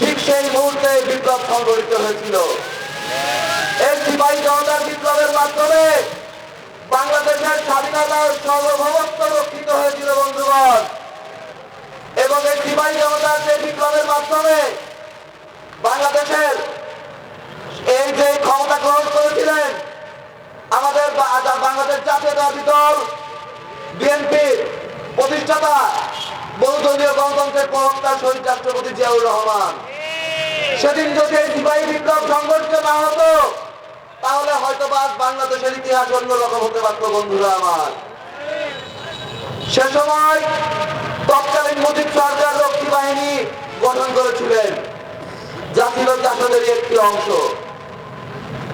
ঠিক সেই মুহূর্তে বিপ্লব সংঘটিত হয়েছিল। এই সিপাহী জনতার বিপ্লবের মাধ্যমে বাংলাদেশের স্বাধীনতা ও সার্বভৌমত্ব রক্ষিত হয়েছিল, বন্ধুগণ। এবং এই সিপাহী জনতার যে বিপ্লবের মাধ্যমে বাংলাদেশের এই যে ক্ষমতা গ্রহণ করেছিলেন, আমাদের বাংলাদেশ জাতীয়তাবাদী দল, বিএনপির প্রতিষ্ঠাতা, বহুদলীয় গণতন্ত্রের প্রবক্তা শহীদ রাষ্ট্রপতি জিয়াউর রহমান। সেদিন যদি সিপাহী বিপ্লব সংগঠিত না হতো, তাহলে হয়তো বা বাংলাদেশের ইতিহাস অন্যরকম হতে পারত, বন্ধুরা আমার। সে সময় তৎকালীন মুজিব সরকার রক্ষী বাহিনী গঠন করেছিলেন, যা ছিল জাসদেরই একটি অংশ।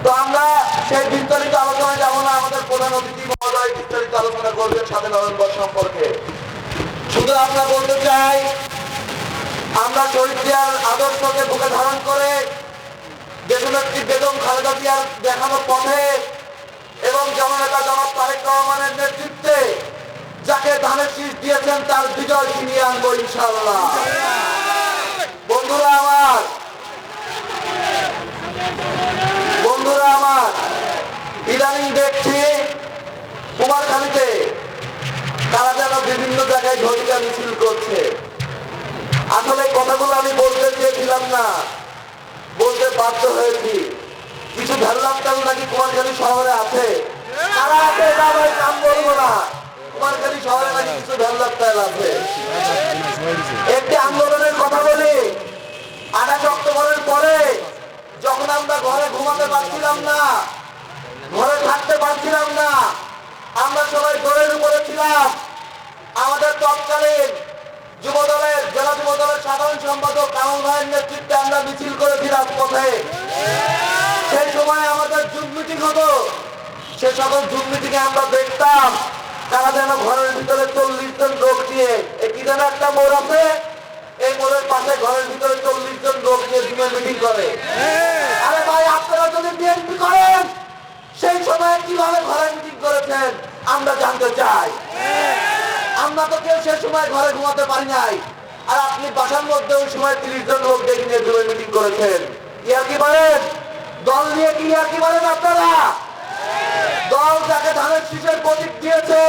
তো আমরা সেই বিস্তারিত আলোচনায় যাব না, আমাদের প্রধান অতিথি মহোদয় বিস্তারিত আলোচনা করবেন সাথে সম্পর্কে। শুধু আমরা বলতে চাই আমরা জিয়ার আদর্শকে বুকে ধারণ করে দেশনেত্রী বেগম খালেদা জিয়ার দেখানো পথে এবং জননেতা জনাব তারেক রহমানের নেতৃত্বে যাকে ধানের শীষ দিয়েছেন তার বিজয় ছিনিয়ে আনব ইনশাআল্লাহ। বন্ধুরা আমার বন্ধুরা আমার, ইদানিং দেখছি কুমারখালীতে তারা যেন বিভিন্ন জায়গায় ঝটিকা মিছিল করছে। আসলে কথাগুলো আমি বলতে চেয়েছিলাম না। বলতে বাধ্য হয়েছি। কিছু ভ্যানলাম তেল নাকি কুমারখালী শহরে আছে? আছে এটা আমি নাম না। শহরে নাকি কিছু একটি আন্দোলনের কথা অক্টোবরের পরে আমরা ঘরে ঘুমাতে পারছিলাম না, ঘরে থাকতে পারছিলাম না, আমরা সবাই দৌড়ের উপরে ছিলাম। আমাদের তৎকালীন যুব দলের জেলা যুব দলের সাধারণ সম্পাদক কামাল ভাইয়ের নেতৃত্বে আমরা মিছিল করেছিলাম পথে। সেই সময় আমাদের জুম মিটিং হতো সে সকল জুম মিটিং আমরা দেখতাম। তারা যেন ঘরের ভিতরে চল্লিশ জন লোক এই কি যেন একটা মোড় আছে? এই মোড়ের পাশে ঘরের ভিতরে চল্লিশ জন লোক দিয়ে জুমে মিটিং করে। আরে ভাই, আপনারা যদি বিএনপি করেন, সেই সময় কীভাবে ঘরে মিটিং করেছেন, আমরা জানতে চাই। আমরা তো কেউ সে সময় ঘরে ঘুমাতে পারি নাই। আর আপনি বাসার মধ্যে ওই সময় তিরিশ জন লোক ডেকে নিয়ে জুমে মিটিং করেছেন। ইয়ার কি বলেন? দল নিয়ে কি ইয়ার কি বলেন আপনারা? দল যাকে ধানের শীষের প্রতীক দিয়েছে,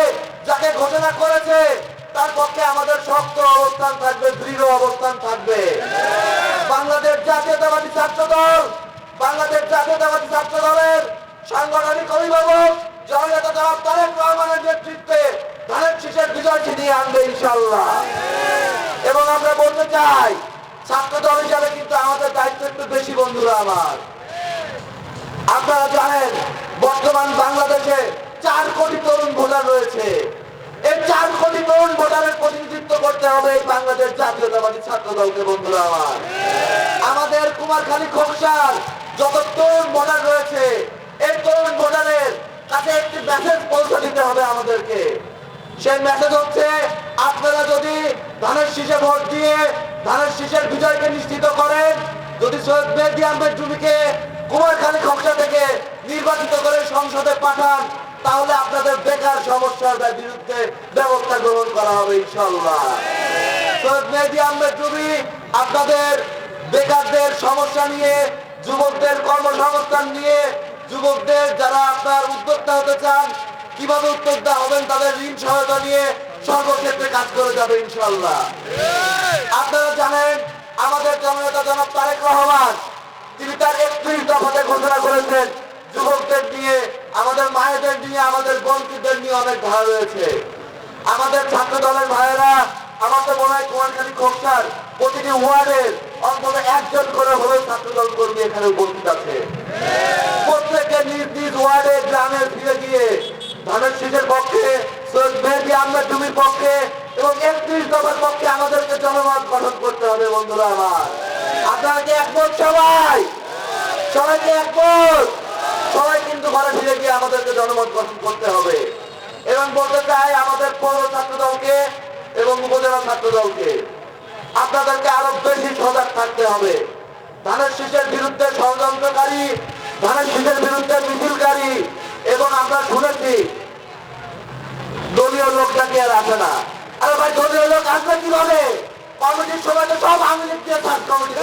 যাকে ঘোষণা করেছে, তার পক্ষে আমাদের শক্ত অবস্থান থাকবে, দৃঢ় অবস্থান থাকবে। বাংলাদেশ জাতীয়তাবাদী ছাত্র দল বাংলাদেশ জাতীয়তাবাদী ছাত্র দলের সাংগঠনিক অভিভাবক জননেতা জনাব তারেক রহমানের নেতৃত্বে ধানের বিজয় ছিনিয়ে আনবে ইনশাল্লাহ এবং আমরা বলতে চাই, ছাত্র দল হিসাবে কিন্তু আমাদের দায়িত্ব একটু বেশি, বন্ধুরা আমার। আপনারা জানেন, বর্তমান বাংলাদেশে চার কোটি তরুণ ভোটার রয়েছে। এই চার কোটি তরুণ ভোটারের প্রতিনিধিত্ব করতে হবে এই বাংলাদেশ জাতীয়তাবাদী ছাত্র দলকে, বন্ধুরা আমার। আমাদের কুমারখালী খোকসার যত তরুণ ভোটার রয়েছে, এই তরুণ ভোটারের কাছে একটি মেসেজ পৌঁছে দিতে হবে আমাদেরকে। সেই মেসেজ হচ্ছে, আপনারা যদি ধানের শীষে ভোট দিয়ে ধানের শীষের বিজয়কে নিশ্চিত করেন, যদি সৈয়দ মেহদি আহমেদ জুমিকে কুমারখালী খকসা থেকে নির্বাচিত করে সংসদে পাঠান, তাহলে আপনাদের বেকার সমস্যার বিরুদ্ধে ব্যবস্থা গ্রহণ করা হবে ইনশাল্লাহ সৈয়দ মেহদি আহমেদ জুমি, আপনাদের বেকারদের সমস্যা নিয়ে, যুবকদের কর্মসংস্থান নিয়ে, যুবকদের যারা আপনার উদ্যোক্তা হতে চান কীভাবে উদ্যোক্তা হবেন তাদের ঋণ সহায়তা নিয়ে সর্বক্ষেত্রে কাজ করে যাবে ইনশাল্লাহ আপনারা জানেন আমাদের জননেতা জনাব তারেক রহমান তিনি তার একত্রিশ দফাতে ঘোষণা করেছেন যুবকদের নিয়ে আমাদের মায়েদের নিয়ে আমাদের বন্ধুদের নিয়ে অনেক ধারা রয়েছে। আমাদের ছাত্র দলের ভাইয়েরা আমার তো মনে হয় কুমারখালী খোকসার প্রতিটি ওয়ার্ডের অন্তত একজন করে হলেও ছাত্র দল কর্মী এখানে উপস্থিত আছে। প্রত্যেকে নিজ নিজ ওয়ার্ডে গ্রামে ফিরে গিয়ে ধানের শীষের পক্ষে সৈয়দ মেহেদি পক্ষে এবং একত্রিশ দফার পক্ষে আমাদেরকে জনমত গঠন করতে হবে, বন্ধুরা আমার। আপনারা একমত সবাই? সবাইকে একমত? সবাই কিন্তু ঘরে ফিরে গিয়ে আমাদেরকে জনমত গঠন করতে হবে। এবং বলতে চাই আমাদের পৌর ছাত্র দলকে এবং উপজেলা ছাত্র দলকে আপনাদেরকে আরও বেশি সজাগ থাকতে হবে। ধানের শীষের বিরুদ্ধে ষড়যন্ত্রকারী ধানের শীষের এবং আমরা শুনেছি দলীয় লোক নাকি আর আসে না। আরে ভাই দলীয় লোক আসবে কীভাবে? কমিটির সময় তো সব আওয়ামী লীগ দিয়ে সার্চ কমিটি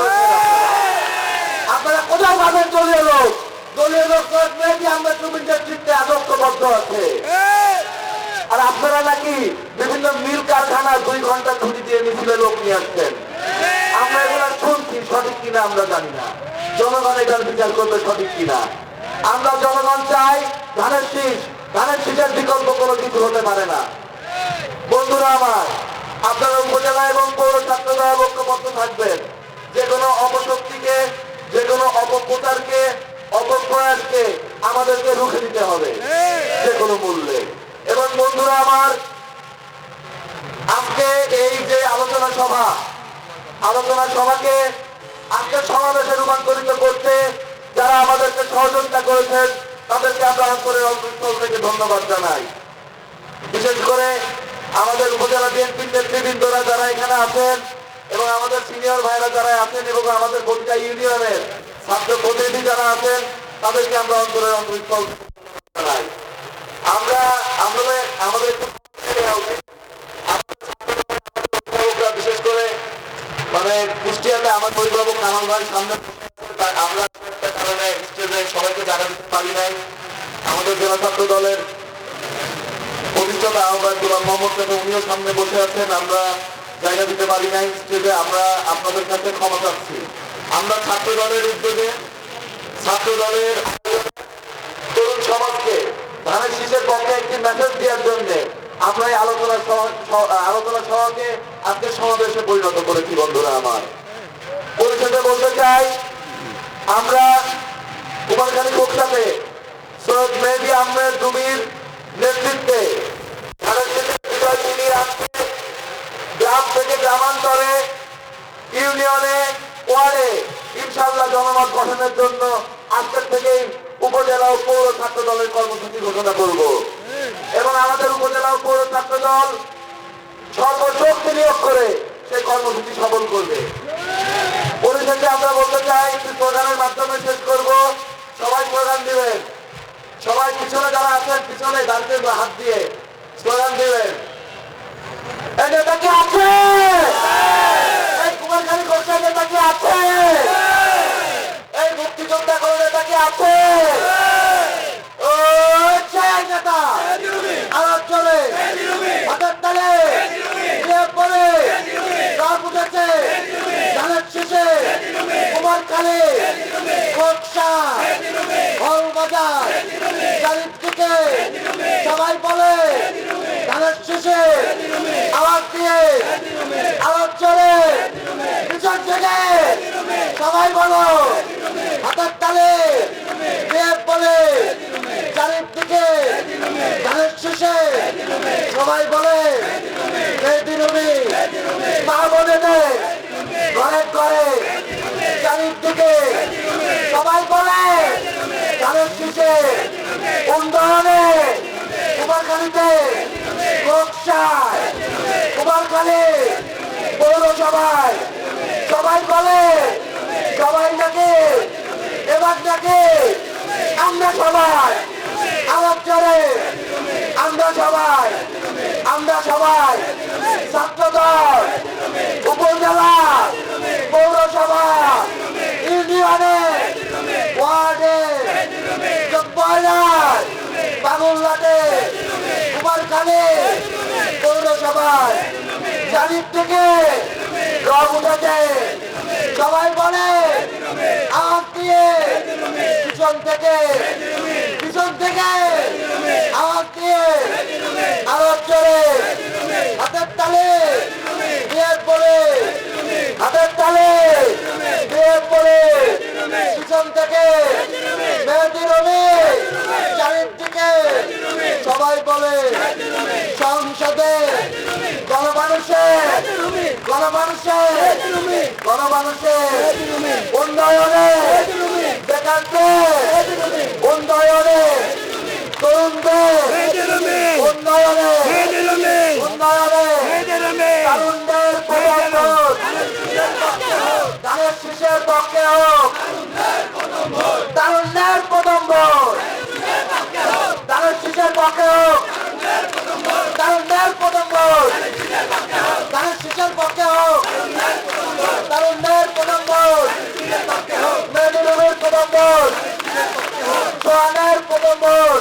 আপনারা কোথায় পাবেন দলীয় লোক? দলীয় লোক মেয়েটি আমরা তুমি নেতৃত্বে আদর্শবদ্ধ আছে। আর আপনারা নাকি বিভিন্ন মিল কারখানা দুই ঘণ্টা ছুটি দিয়ে মিছিলে লোক নিয়ে আসছেন। আমরা এগুলো শুনছি সঠিক কিনা আমরা জানি না। জনগণ এটার বিচার করবে সঠিক কিনা। আমরা জনগণ চাই ধানের শীষ ধানের শীষের বিকল্প কোনো কিছু হতে পারে না। বন্ধুরা আমার, আপনারা উপজেলা এবং পৌর ছাত্র দল ঐক্যবদ্ধ থাকবেন। যে কোনো অপশক্তিকে, যে কোনো অপপ্রচারকে, অপপ্রয়াসকে আমাদেরকে রুখে দিতে হবে। যে কোনো মূল্যে। এবং বন্ধুরা আমার, আজকে এই যে আলোচনা সভা, আলোচনা সভাকে আজকে সমাবেশে রূপান্তরিত করতে যারা আমাদেরকে সহযোগিতা করেছেন তাদেরকে আমরা অন্তরের অন্তঃস্থল থেকে ধন্যবাদ জানাই বিশেষ করে আমাদের উপজেলা বিএনপির নেতৃবৃন্দরা যারা এখানে আছেন এবং আমাদের সিনিয়র ভাইরা যারা আছেন এবং আমাদের প্রতিটা ইউনিয়নের ছাত্র প্রতিনিধি যারা আছেন, তাদেরকে আমরা অন্তরের অন্তঃস্থল জানাই আমরা আমাদের। আমাদের বিশেষ করে মানে কুষ্টিয়াতে আমার অভিভাবক কামাল ভাই সামনে আমরা একটা কারণে স্টেজে সবাইকে জায়গা দিতে পারি নাই। আমাদের জেলা ছাত্র দলের প্রতিষ্ঠাতা আহ্বায়ক গোলাম মোহাম্মদ উনিও সামনে বসে আছেন। আমরা জায়গা দিতে পারি নাই, স্টেজে আমরা আপনাদের কাছে ক্ষমা চাচ্ছি। আমরা ছাত্র দলের উদ্যোগে, ছাত্র দলের তরুণ সমাজকে ধানের শীষের পক্ষে একটি মেসেজ দেওয়ার জন্য আমরা এই আলোচনা আলোচনা সভাকে আজকে সমাবেশে পরিণত করেছি, বন্ধুরা আমার। পরিষদে বলতে চাই, আমরা কুমারখালী কোকসাতে সৈয়দ মেহদি আহমেদ রুমির নেতৃত্বে গ্রাম থেকে গ্রামান্তরে, ইউনিয়নে, ওয়ার্ডে ইনশাল্লাহ জনমত গঠনের জন্য আজকের থেকেই উপজেলা ও পৌর ছাত্র দলের কর্মসূচি ঘোষণা করব। এবং আমাদের উপজেলা ও পৌর ছাত্র দল সর্বশক্তি নিয়োগ করে সেই কর্মসূচি সফল করবে। পরিশেষে আমরা বলতে চাই একটি প্রধানের মাধ্যমে শেষ করব। সবাই স্লোগান দিবেন। সবাই পিছনে যারা আছেন, পিছনে দাঁড়িয়ে হাত দিয়ে স্লোগান দিবেন। এটা কি আছে এই কুমারখালী কোর্সের নেতা কি আছে এই মুক্তিযোদ্ধা কোনো নেতা কি আছে ও চাই নেতা আওয়াজ চলে হাতের তালে বিয়ে পরে রাত উঠেছে ধানের শেষে কুমারখালী কোকসা হল বাজার। চারিদিকে সবাই বলে ধানের শেষে আওয়াজ দিয়ে, আওয়াজ চলে। পিছন থেকে সবাই বলো, হাতের তালে বলে। চারিদিকে ধানের শেষে সবাই বলে মা বোনেদের ঘরে ঘরে চারিদিকে সবাই বলে শেষে উন্নয়নে, কুমারখালীতে কোকসায় কুমারখালী পৌরসভায় সবাই বলে, সবাই নাকি এবার নাকি আমরা সবাই চলে, আমরা সবাই আমরা সবাই ছাত্র দল উপজেলা, পৌরসভা, ইউনিয়নে, ওয়ার্ডে বাবুল্লাটে কুমারখালী পৌরসভায় জানির থেকে রব উঠেছে সবাই বলে আগ দিয়ে, পিছন থেকে পিছন থেকে আগ দিয়ে। জয় বলে, সংসদে গণমানুষে গণমানুষে গণমানুষে, উন্নয়নে বেকারদের উন্নয়নে তরুণদের উন্নয়নে উন্নয়নে তরুণদের পরিবর্তন ধানের শীষের পক্ষে হোক সুন্নাতের পক্ষে হোক কারণ ন্যায়ের কদম্বর ন্যায় কদম্বর সোয়ানের কদম্বর